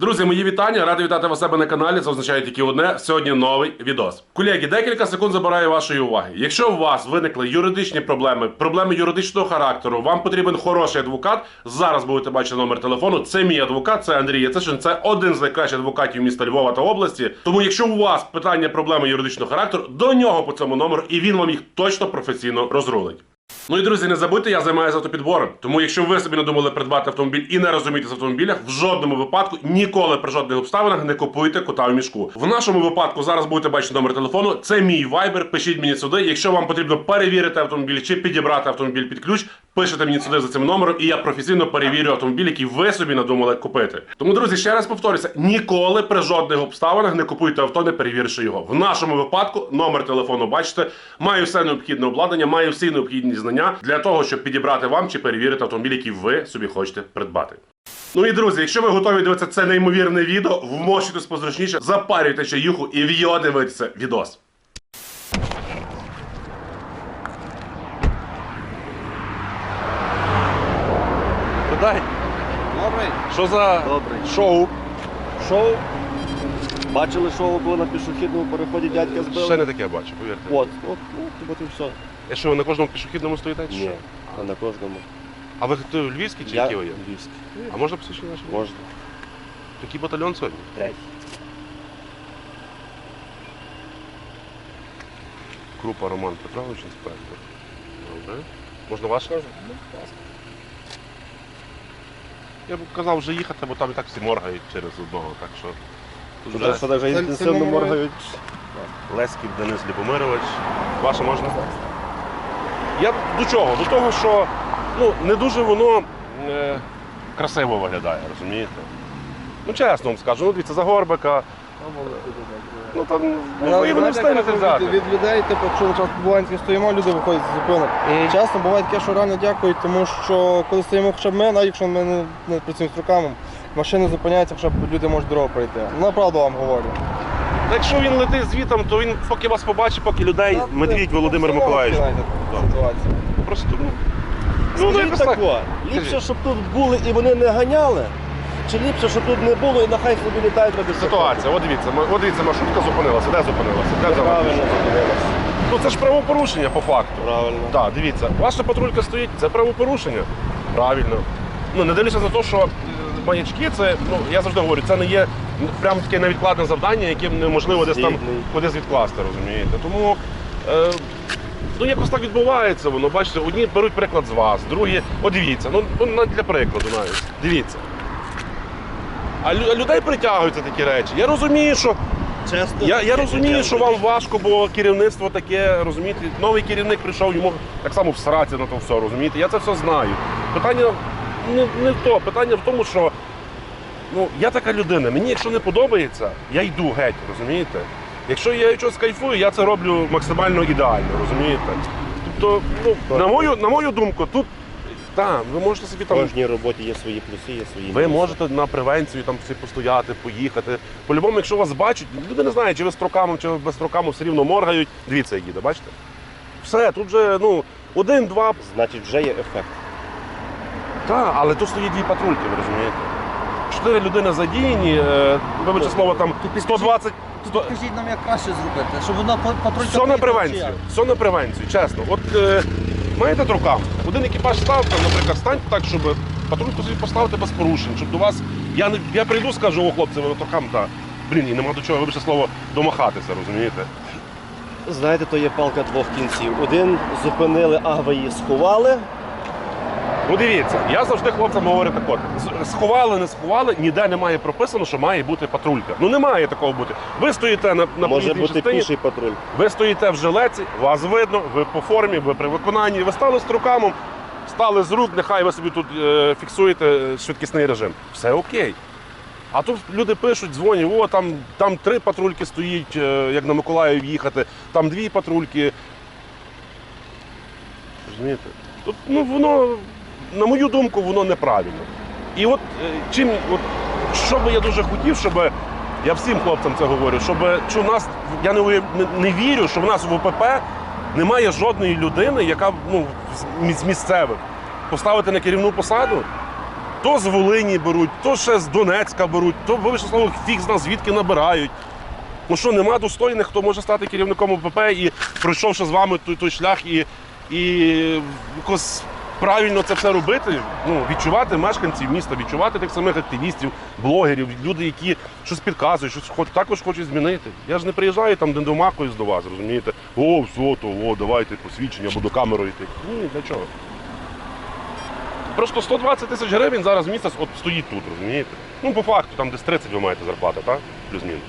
Друзі, мої вітання. Радий вітати вас себе на каналі. Це означає тільки одне. Сьогодні новий відос. Колеги, декілька секунд забираю вашої уваги. Якщо у вас виникли юридичні проблеми, проблеми юридичного характеру, вам потрібен хороший адвокат. Зараз будете бачити номер телефону. Це мій адвокат, це Андрій Яцишин. Це один з найкращих адвокатів міста Львова та області. Тому, якщо у вас питання проблеми юридичного характеру, до нього по цьому номеру, і він вам їх точно професійно розрулить. Ну і друзі, не забудьте, я займаюся автопідбором. Тому, якщо ви собі надумали придбати автомобіль і не розумієтесь в автомобілях, в жодному випадку ніколи при жодних обставинах не купуйте кота в мішку. В нашому випадку зараз будете бачити номер телефону. Це мій вайбер. Пишіть мені сюди. Якщо вам потрібно перевірити автомобіль чи підібрати автомобіль під ключ, пишете мені сюди за цим номером, і я професійно перевірю автомобіль, який ви собі надумали купити. Тому, друзі, ще раз повторюся: ніколи при жодних обставинах не купуйте авто, не перевіривши його. В нашому випадку номер телефону бачите, маю все необхідне обладнання, маю всі необхідні знання для того, щоб підібрати вам чи перевірити автомобіль, який ви собі хочете придбати. Ну і друзі, якщо ви готові дивитися це неймовірне відео, вмощуйтесь позручніше, запарюйте чаюху і в'йо дивитися відос. Дай, Добрий. Що за Добрий. шоу? Шоу. Бачили, шоу було на пішохідному переході дядька збили? Ще не таке бачу, повірте. От, от, ну, от і все. Я що, ви на кожному пішохідному стоїте? чи Ні, що? а на кожному. А ви хто львівський чи Я які ви є? львівський. А можна психічно наш? Можна. Який батальйон сьогодні? Третій. Крупа Роман Петрович, інспектор. Добре. Можна ваше? Я б казав вже їхати, бо там і так всі моргають через одного, так що. Тут вже Це вже Це- інтенсивно моргають. Лесків Денис Любомирович. Ваше можна? Я до чого? До того, що ну, не дуже воно е, красиво виглядає, розумієте? Ну, чесно вам скажу, ну дивіться, за Горбика. Ну там ну, ви не встигнете взяти. від, людей, типу, якщо буваємо, стоїмо, люди виходять з зупинок. Мгм. Часто буває таке, що реально дякують, тому що коли стоїмо хоча б ми, навіть якщо ми не, не працюємо з руками, машини зупиняються, хоча б люди можуть дорогу пройти. Ну, направду вам говорю. Та Якщо він летить звітом, то він поки вас побачить, поки людей Та, Медвідь Володимир Миколаївич. Ситуація. Просто ну. Ну, Скажіть якось так. тако, ліпше, щоб тут були і вони не ганяли, чи ліпше, щоб тут не було і нехай собі літають ради Ситуація, от дивіться, от дивіться, маршрутка зупинилася, де зупинилася? Де взяла? Правильно зупинилися. Ну це ж правопорушення по факту. Правильно. Так, дивіться, ваша патрулька стоїть, це правопорушення. Правильно. Ну, не дивлячись на те, що е, маячки, це, ну, я завжди говорю, це не є прям таке невідкладне завдання, яке неможливо десь там кудись відкласти, розумієте. Тому е, ну, якось так відбувається воно. Бачите, одні беруть приклад з вас, другі, от дивіться, ну, ну на- для прикладу навіть. Дивіться. А людей притягуються такі речі. Я розумію, що Чесно. я, я розумію, що вам важко, бо керівництво таке, розумієте, новий керівник прийшов, йому так само всратися на то все, розумієте. Я це все знаю. Питання не, не в то, питання в тому, що ну, я така людина, мені якщо не подобається, я йду геть, розумієте? Якщо я щось кайфую, я це роблю максимально ідеально, розумієте? Тобто, ну, на мою, на мою думку, тут так, ви можете собі В там. кожній роботі є свої плюси, є свої Ви мінуси. можете на превенцію там всі постояти, поїхати. По-любому, якщо вас бачать, люди не знають, чи ви з троками, чи ви без троками все рівно моргають. Дивіться, як їде, бачите? Все, тут вже ну, один-два. Значить, вже є ефект. Так, але тут стоїть дві патрульки, ви розумієте? Чотири людини задіяні, е, вибачте слово, там 120. 100... Скажіть нам, як краще зробити, щоб воно патрулька... Все на превенцію. Все на превенцію, чесно. От е, маєте трукам, один екіпаж ставте, наприклад, станьте так, щоб патрульку собі поставити без порушень, щоб до вас. Я не я прийду, скажу, о хлопці, ви на та. Блін, і нема до чого, вибачте слово, домахатися, розумієте? Знаєте, то є палка двох кінців. Один зупинили, а ви її сховали. Ну дивіться, я завжди хлопцям говорю так от. Сховали, не сховали, ніде немає прописано, що має бути патрулька. Ну немає такого бути. Ви стоїте на, на Може бути частині, піший патруль. Ви стоїте в жилеці, вас видно, ви по формі, ви при виконанні, ви стали з стали з рук, нехай ви собі тут е, фіксуєте е, швидкісний режим. Все окей. А тут люди пишуть, дзвонять, о, там, там три патрульки стоїть, е, як на Миколаїв їхати, там дві патрульки. Розумієте? Тут, ну, воно, на мою думку, воно неправильно. І от е, чим, от, що би я дуже хотів, щоб я всім хлопцям це говорю, щоб що нас, я не, не, вірю, що в нас в ОПП немає жодної людини, яка ну, з- з місцевих поставити на керівну посаду. То з Волині беруть, то ще з Донецька беруть, то вибачте слово, фіг зна звідки набирають. Ну що, нема достойних, хто може стати керівником ОПП і пройшовши з вами той, той шлях і, і якось правильно це все робити, ну, відчувати мешканців міста, відчувати тих самих активістів, блогерів, люди, які щось підказують, щось хоч, також хочуть змінити. Я ж не приїжджаю там дендомакою до вас, розумієте? О, все, то, о, давайте посвідчення, буду камерою йти. Ні, для чого? Просто 120 тисяч гривень зараз місяць от стоїть тут, розумієте? Ну, по факту, там десь 30 ви маєте зарплати, так? Плюс-мінус.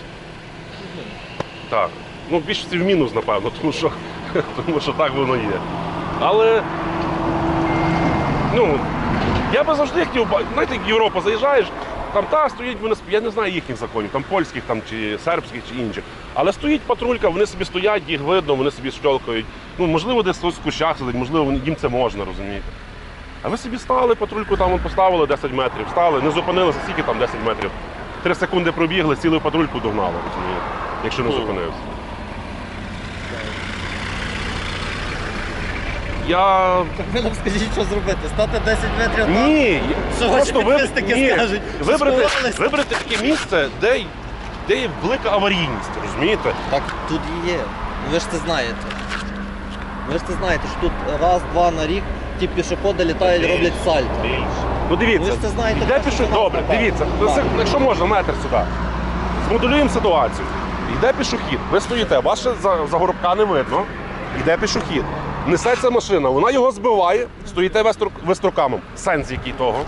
Так. Ну, більшості в мінус, напевно, тому що, тому що так воно є. Але. Ну, я би завжди хотів, знаєте, як в Європу заїжджаєш, там та стоїть, вони, я не знаю їхніх законів, там польських там, чи сербських, чи інших. Але стоїть патрулька, вони собі стоять, їх видно, вони собі щолкають. Ну, можливо, десь хтось в кущах сидить, можливо, їм це можна, розумієте. А ви собі стали, патрульку там поставили 10 метрів, стали, не зупинилися, скільки там 10 метрів. Три секунди пробігли, сіли патрульку догнали, розумієте, якщо не зупинився. Я. Ви нам скажіть, що зробити? Стати 10 метрів там? Ні, Що просто ви, підписники ні, скажуть? вибрати, вибрати таке місце, де, де є велика аварійність, розумієте? Так тут і є. Ви ж це знаєте. Ви ж це знаєте, що тут раз-два на рік ті пішоходи літають, роблять сальто. Ну дивіться, Ви ж це знаєте, йде нас Добре, напевно. дивіться, ну, Так. це- якщо можна, метр сюди. Змоделюємо ситуацію. Йде пішохід, ви стоїте, вас ще за, за горобка не видно. Йде пішохід. Несеться машина, вона його збиває, стоїте строкамом. Сенс який того.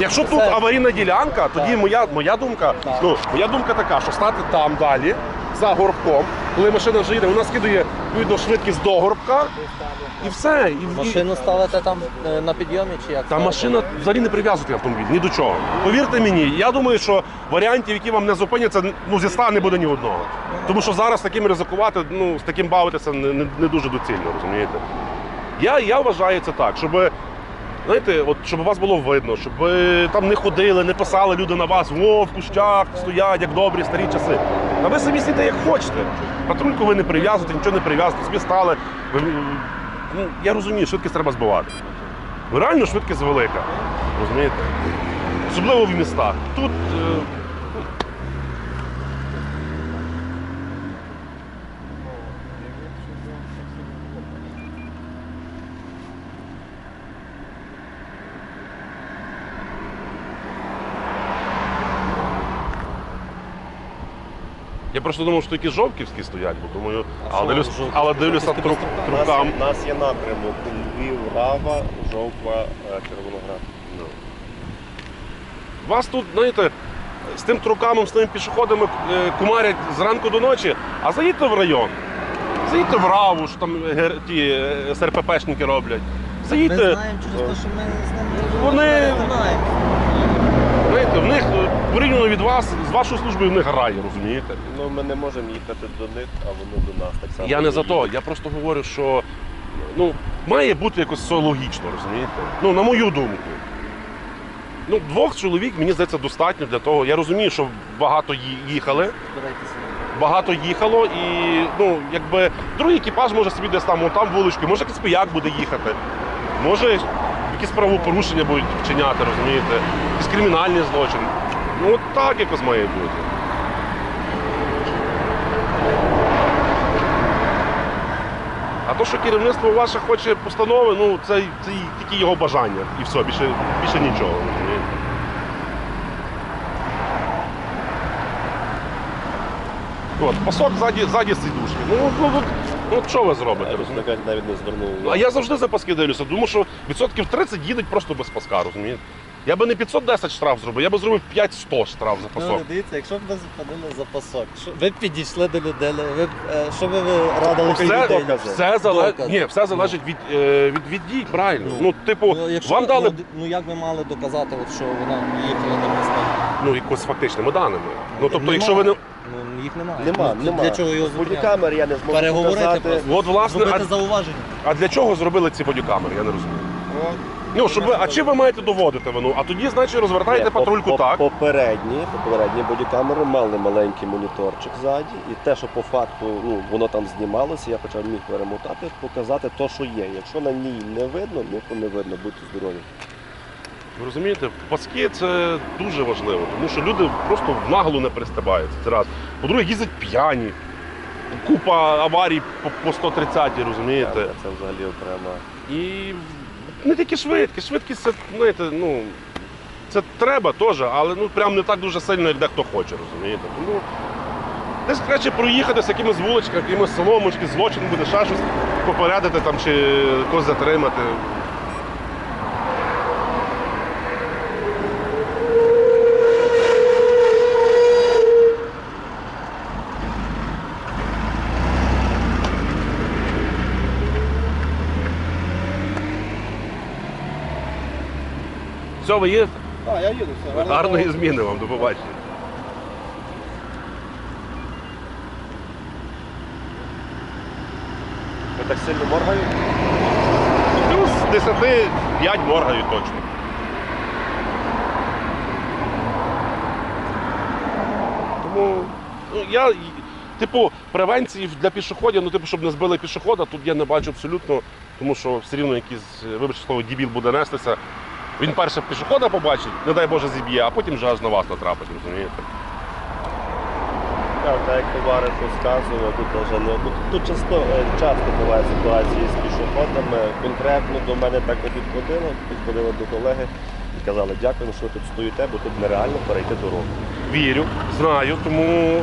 Якщо тут аварійна ділянка, тоді моя, моя думка, ну, моя думка така, що стати там далі, за горбком, коли машина вже їде, вона скидує відповідно швидкість до горбка, і все. І, Машину ставите там е, на підйомі чи як? та ставите? машина взагалі не прив'язує автомобіль ні до чого. Повірте мені, я думаю, що варіантів, які вам не зупиняться, ну зі ста не буде ні одного. Тому що зараз таким ризикувати, ну з таким бавитися не, не, не дуже доцільно, розумієте? Я, я вважаю це так, щоб. Знаєте, от щоб вас було видно, щоб ви там не ходили, не писали люди на вас, о, в кущах стоять, як добрі старі часи. А ви самі сидите як хочете. Патрульку ви не прив'язуєте, нічого не прив'язуєте, собі стали. Ви, ну, я розумію, швидкість треба збивати. Реально швидкість велика. Розумієте? Особливо в містах. Тут. е, Я просто думав, що якісь жовківські стоять, бо думаю, А але, дивлюсь, але дивлюся Жовківські труп, У нас, є- нас є напрямок Львів, Рава, Жовква, е, Червоноград. Ну. Вас тут, знаєте, з тим трукамом, з тими пішоходами е, кумарять зранку до ночі, а заїдьте в район. Заїдьте в Раву, що там гер- ті е, СРППшники роблять. Ми Заїдьте, знаємо через те, що ми з ним Вони- не знаємо. Знаєте, в них порівняно від вас, з вашою службою в них рай, розумієте? Ну, ми не можемо їхати до них, а вони до нас так само. Я не за то, я просто говорю, що ну, має бути якось все логічно, розумієте? Ну, на мою думку. Ну, двох чоловік, мені здається, достатньо для того. Я розумію, що багато ї- їхали. Багато їхало, і ну, якби другий екіпаж може собі десь там, вон там вулички, може якийсь пияк буде їхати, може якісь правопорушення будуть вчиняти, розумієте, якийсь кримінальний злочин. Ну от так якось має бути. А то, що керівництво ваше хоче постанови, ну це, це тільки його бажання. І все, більше, більше нічого. Розумієте? От, пасок ззаді, сидушки. Ну, ну, ну, ну, от що ви зробите? Розумієте? навіть не звернув. Ну, а я завжди за паски дивлюся, тому що відсотків 30 їдуть просто без паска, розумієте? Я би не 510 штраф зробив, я би зробив 500 штраф за Ну, пасок. дивіться, якщо б ви зупинили за пасок, що ви б підійшли до людини, ви б, е, що би ви радили Все, людині? все, зале... Докази. Ні, все залежить від, е, від, від дій, правильно. Ну, Ну, типу, Ну, якщо, вам дали ну, ну як ви мали доказати, от, що вона їхала на місце? ну, якось фактичними даними. Ну, тобто, Нема. якщо ви не. Їх немає. Нема, Ну, нема. Для чого його зупиняти? Бодікамер я не зможу Переговорити показати. просто. От, власне, Зробити а, зауваження. а для чого зробили ці бодікамери? Я не розумію. Ну, щоб ви, а чи ви маєте доводити вину? А тоді, значить, розвертаєте Ні, по- патрульку по- так. Попередні, попередні бодікамери мали маленький моніторчик ззаді, і те, що по факту ну, воно там знімалося, я хоча б міг перемотати, показати те, що є. Якщо на ній не видно, ну то не видно, будьте здорові. Ви розумієте, паски це дуже важливо, тому що люди просто в наглу не перестебаються. Це раз. По-друге, їздять п'яні. Купа аварій по, по 130, розумієте? Це взагалі окрема. І не тільки швидкість. Швидкість це, знаєте, ну, це треба теж, але ну, прям не так дуже сильно, як дехто хоче, розумієте? Тому десь краще проїхати з якимось вуличками, якимось соломочки, злочин буде ще щось попередити там, чи когось затримати. Все, ви їдете? Так, я їду, все. Гарної зміни вам, до побачення. Ви так сильно моргають? Плюс з 10 5 моргають точно. Тому ну, я, типу, превенції для пішоходів, ну, типу, щоб не збили пішохода, тут я не бачу абсолютно, тому що все рівно якийсь, вибачте слово, дібіл буде нестися. Він перше пішохода побачить, не дай Боже, зіб'є, а потім вже аж на вас натрапить, розумієте? Так, так як товариш розказував, тут вже не тут, тут часто, е, часто бувають ситуації з пішоходами. Конкретно до мене так не підходило, підходили до колеги і казали, дякую, що тут стоїте, бо тут нереально перейти дорогу. Вірю, знаю, тому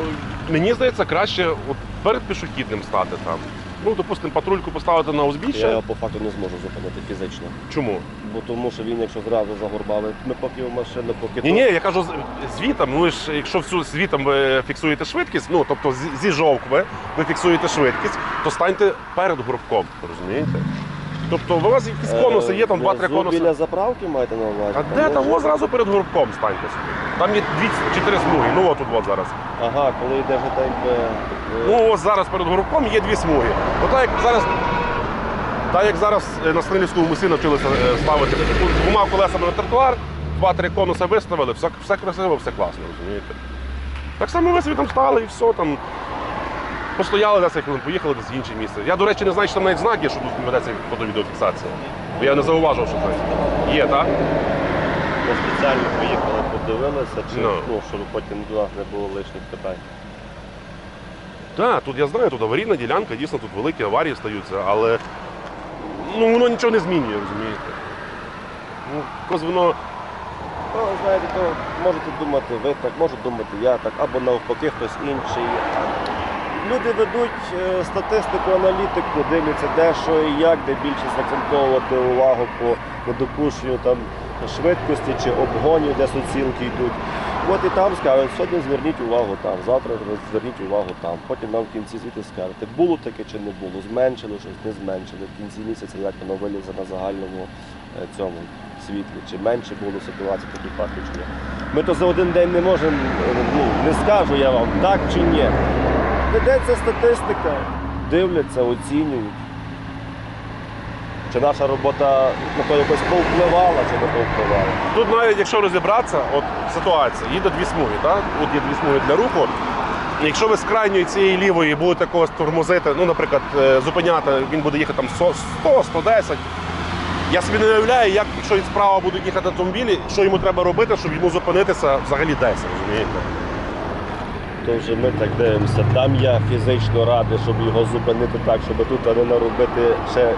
мені здається, краще от перед пішохідним стати там. Ну, допустимо, патрульку поставити на Я узбіччя. його по факту не зможу зупинити фізично. Чому? Бо тому що він, якщо зразу загорбали, ми поки в машину, поки Ні, ні, я кажу з- звітом. Ну ви ж, якщо всю звітом ви фіксуєте швидкість, ну тобто з- зі жовкви ви фіксуєте швидкість, то станьте перед гурбком. розумієте? Тобто у вас якісь конуси є, там два-три внизу конуси. біля заправки маєте на увазі? А де може- того зразу перед горбком станьте собі? Там є дві чи три смуги. Ну от тут от зараз. Ага, коли йде вже так би. е, Ну ось зараз перед горбком є дві смуги. Отак як зараз. Так як зараз е, на Станилівському мості навчилися е, ставити двома колесами на тротуар, два-три конуси виставили, все, все красиво, все класно, розумієте? Так само ви собі там стали і все там. Постояли 10 хвилин, поїхали десь в інше місце. Я, до речі, не знаю, що там навіть знак є, що тут ведеться фотовідеофіксація. Бо я не зауважив, що це є, так? Ми спеціально поїхали, подивилися, чи Ну. ну, щоб потім до нас не було лишніх питань. Так, тут я знаю, тут аварійна ділянка, дійсно тут великі аварії стаються, але ну, воно нічого не змінює, розумієте? Ну, якось воно. Ну, знаєте, то можете думати ви так, можу думати я так, або навпаки хтось інший. Люди ведуть е, статистику, аналітику, дивляться де, що і як, де більше закцентовувати увагу по недопущенню там, швидкості чи обгонів, де суцілки йдуть. От і там скажуть, сьогодні зверніть увагу там, завтра зверніть увагу там. Потім нам в кінці звіту скажете, було таке чи не було, зменшили щось, не зменшили. В кінці місяця як воно вилізе на загальному е, цьому світлі, чи менше було ситуацій таких ні. Ми то за один день не можемо, е, ну, не скажу я вам, так чи ні. Ведеться статистика, дивляться, оцінюють. Чи наша робота на то якось повпливала, чи не повпливала. Тут навіть якщо розібратися, от ситуація, їде дві смуги, так? От є дві смуги для руху. Якщо ви з крайньої цієї лівої будете когось тормозити, ну, наприклад, е, зупиняти, він буде їхати там 100, 110. Я собі не уявляю, як, якщо від справа будуть їхати автомобілі, що йому треба робити, щоб йому зупинитися взагалі десь, розумієте? То вже ми так дивимося. Там я фізично радий, щоб його зупинити так, щоб тут не наробити ще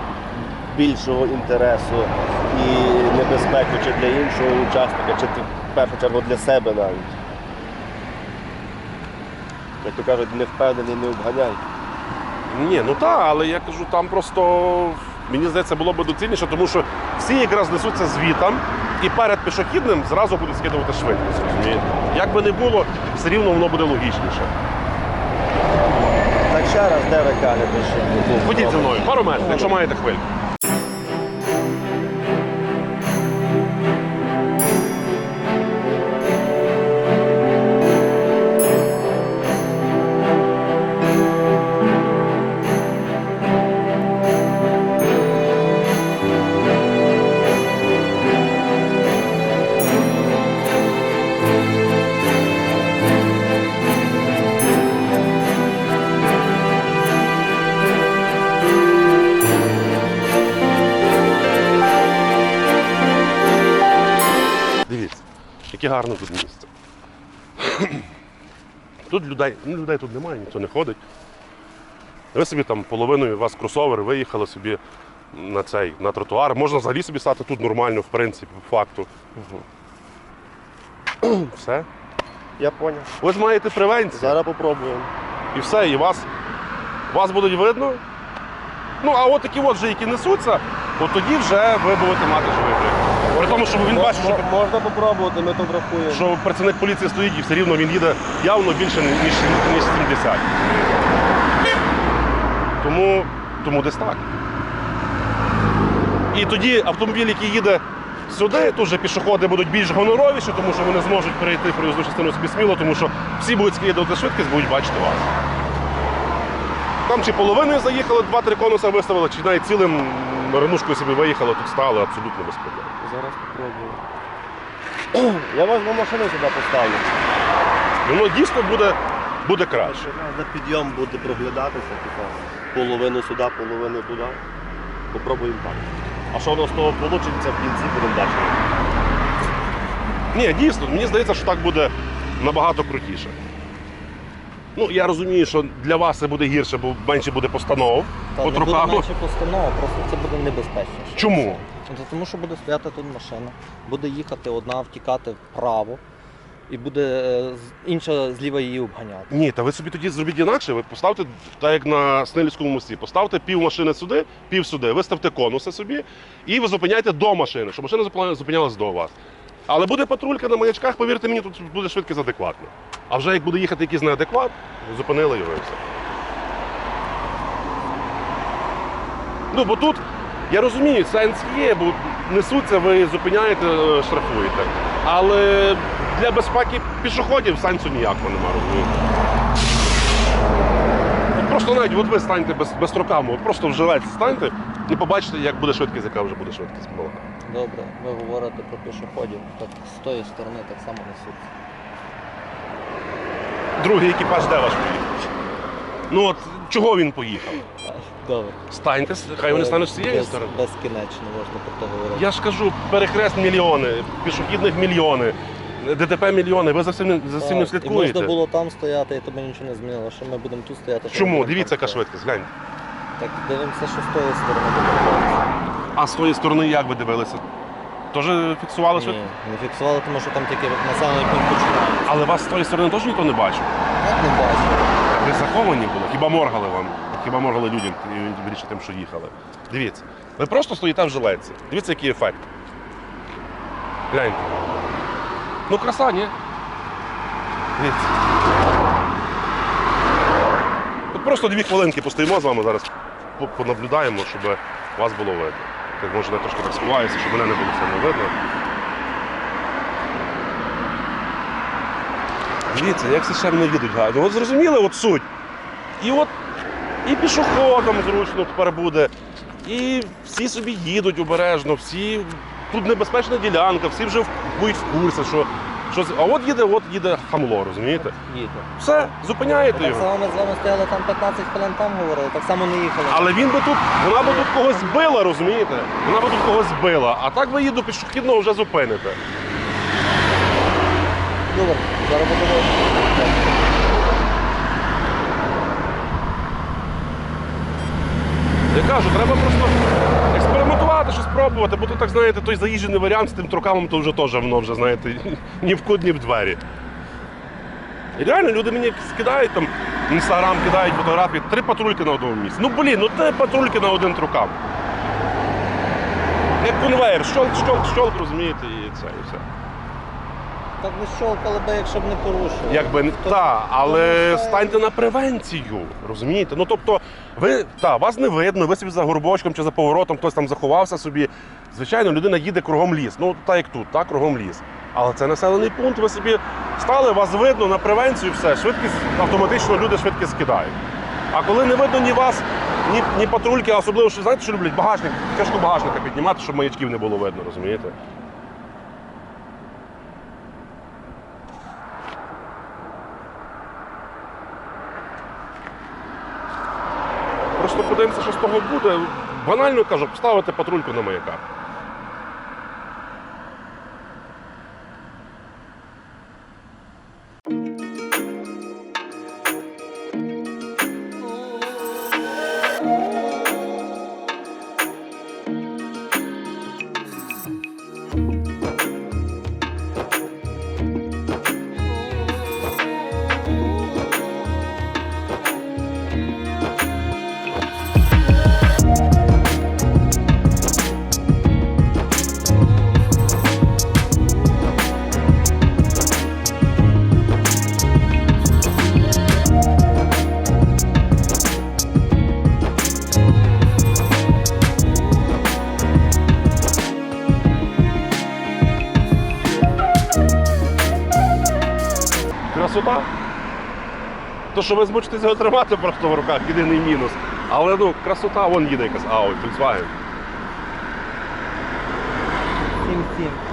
більшого інтересу і небезпеку чи для іншого учасника, чи в першу чергу для себе навіть. Як то кажуть, не впевнений, не обганяй. Ні, ну так, але я кажу, там просто мені здається було б доцільніше, тому що всі якраз несуться звітом і перед пішохідним зразу будуть скидувати швидкість. розумієте? Як би не було, все рівно воно буде логічніше. Так ще раз, де ви кажете, що Ходіть зі мною, пару метрів, якщо маєте хвильку. Гарне тут місце. Тут людей, ну, людей тут немає, ніхто не ходить. Ви собі там половиною у вас кросовер, виїхали собі на цей, на тротуар. Можна взагалі собі стати тут нормально, в принципі, по факту. Все. Я поняв. Ви ж маєте превенцію. Зараз попробуємо. І все, і вас, вас будуть видно. Ну, а от такі от вже, які несуться, от тоді вже ви будете мати живий приклад. При тому, що він бачить, що, Можна попробувати, ми тут рахуємо. що працівник поліції стоїть і все рівно він їде явно більше, ніж, ніж 70. Тому, тому десь так. І тоді автомобіль, який їде сюди, тут вже пішоходи будуть більш гоноровіші, тому що вони зможуть перейти проїзну частину собі сміло, тому що всі будуть скидувати швидкість, будуть бачити вас. Там чи половиною заїхали, два-три конуса виставили, чи навіть цілим ренушкою собі виїхали, тут стали абсолютно без проблем. Зараз попробую. Я возьму машину сюди поставлю. Воно дійсно буде, буде краще. На підйом буде проглядатися, типа, половину сюди, половину туди. Попробуємо так. А що воно з того вийде, в кінці будемо бачити. Ні, дійсно, мені здається, що так буде набагато крутіше. Ну, я розумію, що для вас це буде гірше, бо менше буде постанов Та по не буде трукам. менше постанова, просто це буде небезпечніше. Чому? Ну, то Тому що буде стояти тут машина, буде їхати одна, втікати вправо, і буде е, з- інша зліва її обганяти. Ні, та ви собі тоді зробіть інакше. Ви поставте, так як на Снилівському мості, поставте пів машини сюди, пів сюди, виставте конуси собі і ви зупиняйте до машини, щоб машина зупиня- зупинялась до вас. Але буде патрулька на маячках, повірте мені, тут буде швидкість адекватна. А вже як буде їхати якийсь неадекват, зупинили його і все. Ну, бо тут, я розумію, сенс є, бо несуться, ви зупиняєте, е, штрафуєте. Але для безпеки пішоходів сенсу ніякого немає, розумієте. Просто навіть от ви станьте без, без руками, от просто в жилець станьте і побачите, як буде швидкість, яка вже буде швидкість. Добре, ви говорите про пішоходів, так з тої сторони так само несуться. Другий екіпаж де ваш поїхав? Ну от чого він поїхав? Добре. Станьте, хай вони стануть з цієї Без- сторони. Безкінечно можна про те говорити. Я ж кажу, перехрест мільйони, пішохідних мільйони, ДТП мільйони. Ви за цим, за цим не Так, І слідкуєте. можна було там стояти, і тобі нічого не змінило. Що ми будемо тут стояти? що ми Чому? будемо Дивіться, там яка стояти? швидкість, гляньте. Так дивимося, що з тої сторони буде. А з тої сторони як ви дивилися? Теж фіксували Ні, не фіксували, тому що там тільки населений пункт починає. Але вас з тої сторони теж ніхто не бачив. Так не бачу. Ви заховані були, хіба моргали вам? Хіба моргали людям, більше тим, що їхали. Дивіться, ви просто стоїте в жилетці. Дивіться, який ефект. Гляньте. Ну, краса, ні? Дивіться. От просто дві хвилинки постоїмо з вами зараз, понаблюдаємо, щоб вас було видно. Так може я трошки так сховаюся, щоб мене не було сильно видно. Дивіться, як все ще не їдуть гарно. От зрозуміли от суть. І от і пішоходам зручно тепер буде, і всі собі їдуть обережно, всі. Тут небезпечна ділянка, всі вже будуть в курсі, що. Що з- а от їде, от їде хамло, розумієте? Їде. Все, зупиняєте Так його. само ми з вами стояли там 15 хвилин там говорили, так само не їхали. Але він би тут, вона би тут когось збила, розумієте? Вона би тут когось збила, а так ви її до пішохідного вже зупините. Добре, зараз будемо. Я кажу, треба просто експериментувати, щось пробувати, бо то так знаєте, той заїжджений варіант з тим трукамом, то вже теж воно вже, знаєте, ні в кут, ні в двері. І реально люди мені скидають там, в інстаграм кидають фотографії, три патрульки на одному місці. Ну блін, ну три патрульки на один трукам. Як конвейер, щолк, щолк, щолк, розумієте, і це, і все. Так ви щолкали би, якщо б не порушили. Якби не Хто- та, але мешає? станьте на превенцію, розумієте? Ну тобто, ви та вас не видно, ви собі за горбочком чи за поворотом, хтось там заховався собі. Звичайно, людина їде кругом ліс. Ну так як тут, так, кругом ліс. Але це населений пункт, ви собі стали, вас видно на превенцію, все, швидкість автоматично люди швидкість скидають. А коли не видно ні вас, ні, ні патрульки, а особливо, що знаєте, що люблять багажник, тяжко багажника піднімати, щоб маячків не було видно, розумієте? Просто подивимося, що з того буде. Банально кажу, поставити патрульку на маяках. Що ви змучитесь його тримати просто в руках, єдиний мінус. Але ну, красота, вон їде якась Audi, Volkswagen. 7-7.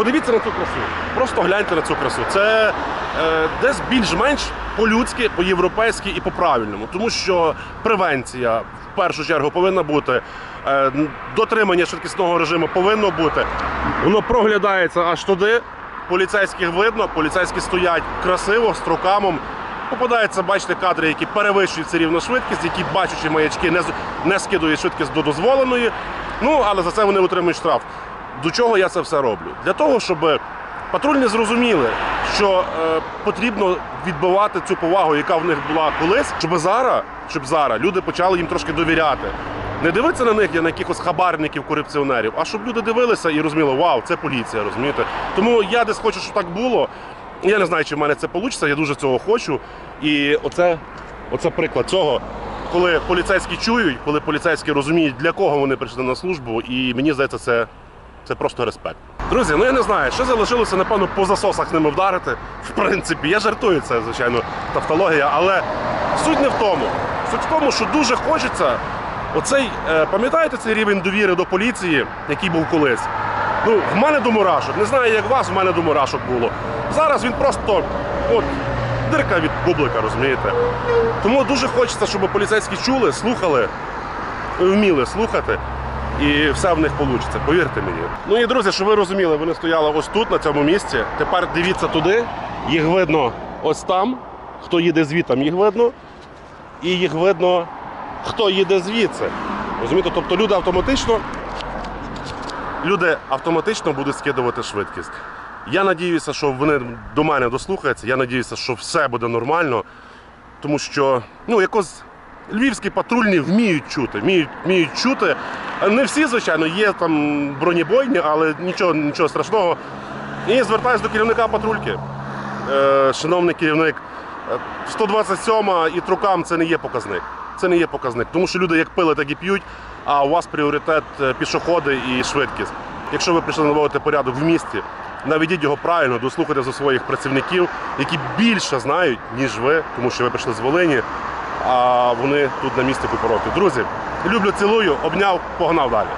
Подивіться на цю красу. Просто гляньте на цю красу. Це е, десь більш-менш по-людськи, по-європейськи і по-правильному. Тому що превенція в першу чергу повинна бути. е, Дотримання швидкісного режиму повинно бути. Воно проглядається аж туди. Поліцейських видно, поліцейські стоять красиво, з трукамом. Попадаються, бачите, кадри, які перевищують рівно швидкість, які бачачи маячки не, не скидують швидкість до дозволеної. Ну, але за це вони отримують штраф. До чого я це все роблю? Для того, щоб патрульні зрозуміли, що е, потрібно відбивати цю повагу, яка в них була колись, щоб зараз, щоб зараз люди почали їм трошки довіряти. Не дивитися на них як на якихось хабарників, корупціонерів, а щоб люди дивилися і розуміли, вау, це поліція, розумієте? Тому я десь хочу, щоб так було. Я не знаю, чи в мене це вийде, я дуже цього хочу. І оце, оце приклад цього, коли поліцейські чують, коли поліцейські розуміють, для кого вони прийшли на службу, і мені здається, це, це просто респект. Друзі, ну я не знаю, що залишилося, напевно, по засосах ними вдарити. В принципі, я жартую, це, звичайно, тавтологія, але суть не в тому. Суть в тому, що дуже хочеться. Оцей, е, пам'ятаєте цей рівень довіри до поліції, який був колись? Ну, в мене до мурашок. Не знаю, як вас, в мене до мурашок було. Зараз він просто от, дирка від бублика, розумієте? Тому дуже хочеться, щоб поліцейські чули, слухали, вміли слухати. І все в них вийде, повірте мені. Ну і друзі, щоб ви розуміли, вони стояли ось тут, на цьому місці. Тепер дивіться туди. Їх видно ось там. Хто їде звітом, їх видно. І їх видно, хто їде звідси. Розумієте? Тобто люди автоматично люди автоматично будуть скидувати швидкість. Я надіюся, що вони до мене дослухаються. Я надіюся, що все буде нормально, тому що ну, якось львівські патрульні вміють чути. Вміють, вміють чути. Не всі, звичайно, є там бронебойні, але нічого, нічого страшного. І звертаюся до керівника патрульки. Е, шановний керівник, е, 127 і трукам це не є показник. Це не є показник, тому що люди як пили, так і п'ють, а у вас пріоритет е, пішоходи і швидкість. Якщо ви прийшли наводити порядок в місті, наведіть його правильно, дослухайте за своїх працівників, які більше знають, ніж ви, тому що ви прийшли з Волині, а вони тут на місці купи. Друзі, люблю, цілую, обняв, погнав далі.